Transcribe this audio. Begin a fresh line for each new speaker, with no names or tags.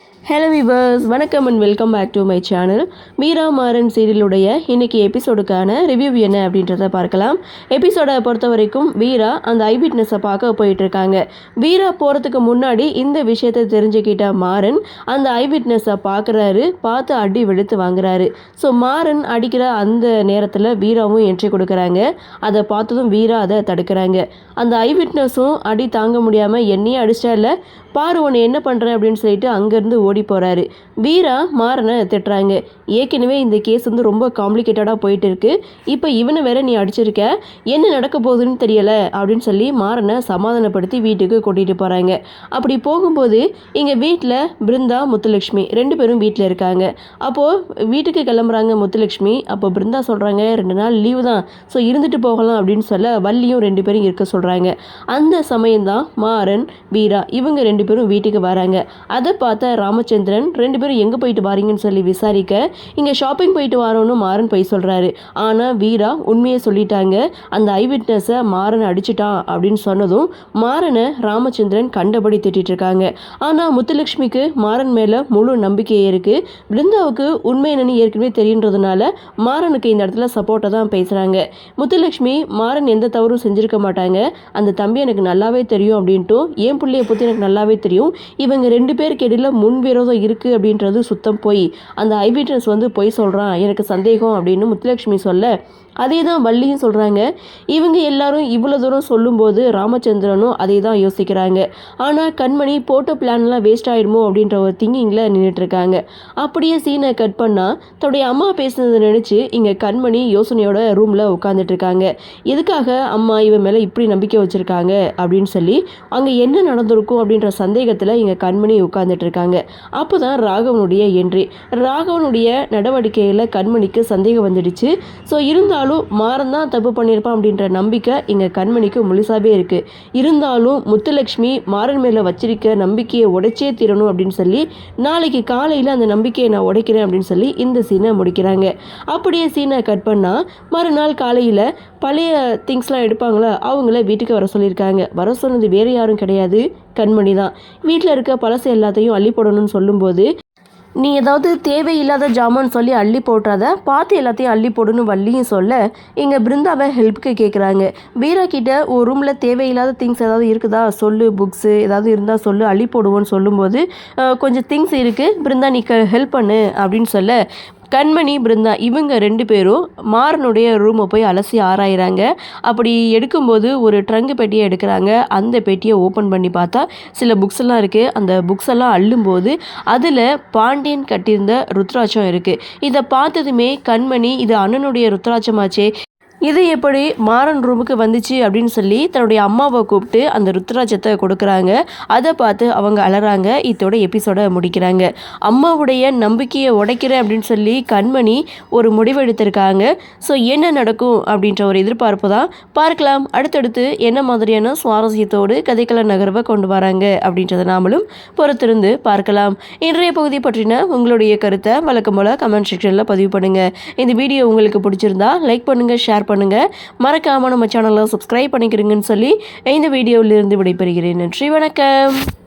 Hello viewers வணக்கம் and welcome back to my channel Meera Maran சீரியலுடைய இன்னைக்கு எபிசோடுக்கான review என்ன அப்படின்றத பார்க்கலாம். எபிசோடை பொறுத்த வரைக்கும் வீரா அந்த ஐ விட்னஸை பார்க்க போயிட்டுருக்காங்க. வீரா போகிறதுக்கு முன்னாடி இந்த விஷயத்தை தெரிஞ்சுக்கிட்ட மாறன் அந்த ஐ விட்னஸை பார்க்குறாரு பார்த்து அடி வெளுத்து வாங்குறாரு. ஸோ மாறன் அடிக்கிற அந்த நேரத்தில் வீராவும் என்ட்ரி கொடுக்குறாங்க. அதை பார்த்ததும் வீரா அதை தடுக்கிறாங்க. அந்த ஐ விட்னஸும் அடி தாங்க முடியாமல் என்னையே அடிச்சிட்டா இல்லை? பாரு உன்னை என்ன பண்ணுறேன் அப்படின்னு சொல்லிட்டு அங்கேருந்து ஓடி போகிறாரு வீரா மாறனை திட்டுறாங்க. ஏற்கனவே இந்த கேஸ் வந்து ரொம்ப காம்ப்ளிகேட்டடாக போயிட்டு இருக்கு இப்போ இவனை வேற நீ அடிச்சிருக்க? என்ன நடக்க போகுதுன்னு தெரியலை அப்படின்னு சொல்லி மாறனை சமாதானப்படுத்தி வீட்டுக்கு கூட்டிகிட்டு போகிறாங்க அப்படி போகும்போது இங்கே வீட்டில் பிருந்தா முத்துலட்சுமி ரெண்டு பேரும் வீட்டில் இருக்காங்க. அப்போது வீட்டுக்கு கிளம்புறாங்க முத்துலக்ஷ்மி அப்போ பிருந்தா சொல்கிறாங்க ரெண்டு நாள் லீவு தான். ஸோ இருந்துட்டு போகலாம் அப்படின்னு சொல்ல வள்ளியும் ரெண்டு பேரும் இருக்க சொல்கிறாங்க அந்த சமயம்தான் மாறன் வீரா இவங்க ரெண்டு பேரும் வீட்டுக்கு வராங்க. அதை பார்த்த ராமச்சந்திரன் ரெண்டு பேரும் எங்கே போயிட்டு வாரீங்கன்னு சொல்லி விசாரிக்க இங்கே ஷாப்பிங் போயிட்டு வரோன்னு மாறன் போய் சொல்கிறாரு ஆனால் வீரா உண்மையை சொல்லிட்டாங்க. அந்த ஐ விட்னஸை மாறனை அடிச்சிட்டான் அப்படின்னு சொன்னதும் மாறனை ராமச்சந்திரன் கண்டபடி திட்டிகிட்டு இருக்காங்க. ஆனால் முத்துலட்சுமிக்கு மாறன் மேலே முழு நம்பிக்கையே இருக்குது பிருந்தாவுக்கு உண்மை என்னன்னு ஏற்கனவே தெரியுன்றதுனால மாறனுக்கு இந்த இடத்துல சப்போர்ட்டாக தான் பேசுகிறாங்க முத்துலட்சுமி மாறன் எந்த தவறும் செஞ்சுருக்க மாட்டாங்க. அந்த தம்பி எனக்கு நல்லாவே தெரியும் அப்படின்ட்டு என் பிள்ளைய பற்றி எனக்கு நல்லாவே தெரியும். இவங்க ரெண்டு பேருக்கு இடையில் முழு விரோதம் இருக்குது அப்படின்றது சுத்தம் போய் அந்த ஐவிட்னஸ் வந்து பொய் சொல்கிறான் எனக்கு சந்தேகம் அப்படின்னு முத்துலட்சுமி சொல்ல அதே தான் வள்ளியும் சொல்கிறாங்க இவங்க எல்லாரும் இவ்வளோ தூரம் சொல்லும்போது ராமச்சந்திரனும் அதே தான் யோசிக்கிறாங்க. ஆனால் கண்மணி போட்டோ பிளான்லாம் வேஸ்ட் ஆகிடுமோ அப்படின்ற ஒரு திங்கிங்கில் நின்றுட்டுருக்காங்க அப்படியே சீனை கட் பண்ணால் தன்னுடைய அம்மா பேசுனதை நினச்சி இங்கே கண்மணி யோசனையோட ரூமில் உட்காந்துட்ருக்காங்க எதுக்காக அம்மா இவன் மேலே இப்படி நம்பிக்கை வச்சுருக்காங்க அப்படின்னு சொல்லி அங்கே என்ன நடந்திருக்கும் அப்படின்ற சந்தேகத்தில் இங்கே கண்மணி உட்காந்துட்ருக்காங்க அப்போ தான் ராகவனுடைய என்ட்ரி ராகவனுடைய நடவடிக்கையில் கண்மணிக்கு சந்தேகம் வந்துடுச்சு. ஸோ இருந்தாலும் இருந்தாலும் மாறன் தான் தப்பு பண்ணியிருப்பான் அப்படின்ற நம்பிக்கை இங்கே கண்மணிக்கு முழுசாகவே இருக்குது இருந்தாலும் முத்துலக்ஷ்மி மாறன் மேலே வச்சிருக்க நம்பிக்கையை உடைச்சே தீரணும் அப்படின்னு சொல்லி நாளைக்கு காலையில் அந்த நம்பிக்கையை நான் உடைக்கிறேன் அப்படின்னு சொல்லி இந்த சீனை முடிக்கிறாங்க. அப்படியே சீனை கட் பண்ணால் மறுநாள் காலையில் பழைய திங்ஸ்லாம் எடுப்பாங்களா அவங்கள வீட்டுக்கு வர சொல்லியிருக்காங்க. வர சொன்னது வேறு யாரும் கிடையாது கண்மணி தான். வீட்டில் இருக்க பழசு எல்லாத்தையும் அள்ளி போடணும்னு சொல்லும்போது நீ ஏதாவது தேவையில்லாத ஜாமான் சொல்லி அள்ளி போட்டுறாத பார்த்து எல்லாத்தையும் அள்ளி போடுன்னு வள்ளியும் சொல்ல இங்கே பிருந்தாவை ஹெல்ப்புக்கு கேட்குறாங்க வீரா கிட்ட ஒரு ரூமில் தேவையில்லாத திங்ஸ் ஏதாவது இருக்குதா? சொல்லு புக்ஸு ஏதாவது இருந்தால் சொல்லு அள்ளி போடுவோன்னு சொல்லும்போது கொஞ்சம் திங்ஸ் இருக்குது பிருந்தா நீ ஹெல்ப் பண்ணு அப்படின்னு சொல்ல கண்மணி பிருந்தா இவங்க ரெண்டு பேரும் மாறனுடைய ரூமை போய் அலசி ஆராயிறாங்க. அப்படி எடுக்கும்போது ஒரு ட்ரங்கு பெட்டியை எடுக்கிறாங்க. அந்த பெட்டியை ஓப்பன் பண்ணி பார்த்தா சில புக்ஸ் எல்லாம் இருக்குது அந்த புக்ஸ் எல்லாம் அள்ளும்போது அதில் பாண்டியன் கட்டியிருந்த ருத்ராட்சம் இருக்குது இதை பார்த்ததுமே கண்மணி இது அண்ணனுடைய ருத்ராட்சமாச்சே இது எப்படி மாறன் ரூமுக்கு வந்துச்சு அப்படின்னு சொல்லி தன்னுடைய அம்மாவை கூப்பிட்டு அந்த ருத்ராஜத்தை கொடுக்குறாங்க. அதை பார்த்து அவங்க அலறாங்க. இதோட எபிசோட முடிக்கிறாங்க. அம்மாவுடைய நம்பிக்கையை உடைக்கிறேன் அப்படின்னு சொல்லி கண்மணி ஒரு முடிவெடுத்திருக்காங்க ஸோ என்ன நடக்கும் அப்படின்ற ஒரு எதிர்பார்ப்பு தான். பார்க்கலாம். அடுத்தடுத்து என்ன மாதிரியான சுவாரஸ்யத்தோடு கதைக்கள நகர்வை கொண்டு வராங்க அப்படின்றத நாமளும் பொறுத்திருந்து பார்க்கலாம். இன்றைய பகுதி பற்றின உங்களுடைய கருத்தை வழக்கம் போல் கமெண்ட் செக்ஷனில் பதிவு பண்ணுங்கள் இந்த வீடியோ உங்களுக்கு பிடிச்சிருந்தா லைக் பண்ணுங்கள் ஷேர் பண்ணுங்கள் மறக்காமல் நம்ம சேனலை சப்ஸ்கிரைப் பண்ணிக்கிறீங்கன்னு சொல்லி இந்த வீடியோவிலிருந்து விடைபெறுகிறேன். நன்றி வணக்கம்.